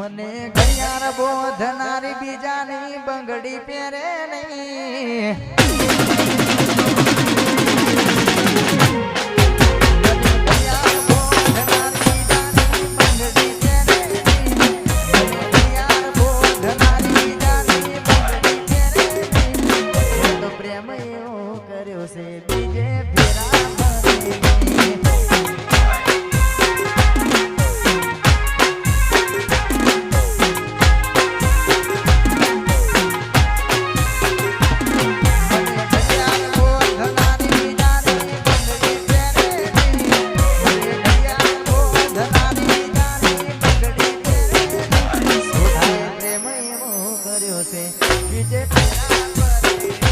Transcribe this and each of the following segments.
મને ઘડિયાળ બોધનારી બીજાની બંગડી પહેરે નહીં. DJ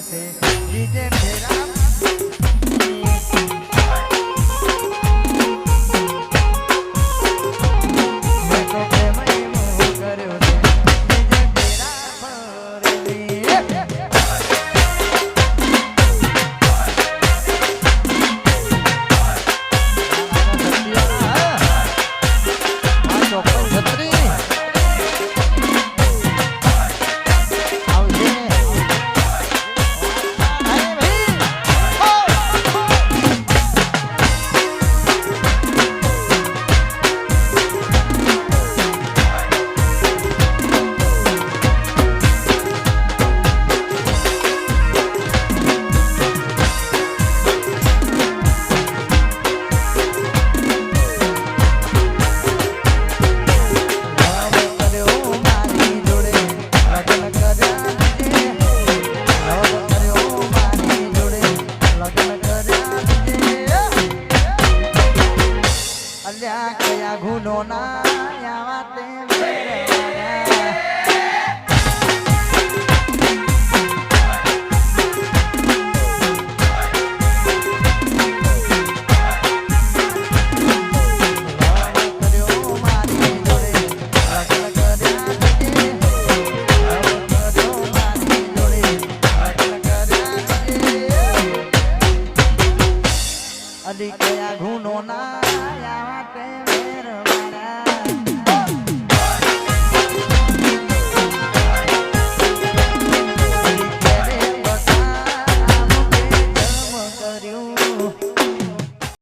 સાથે જીજે ફેરા અલી કયા ગુનો ના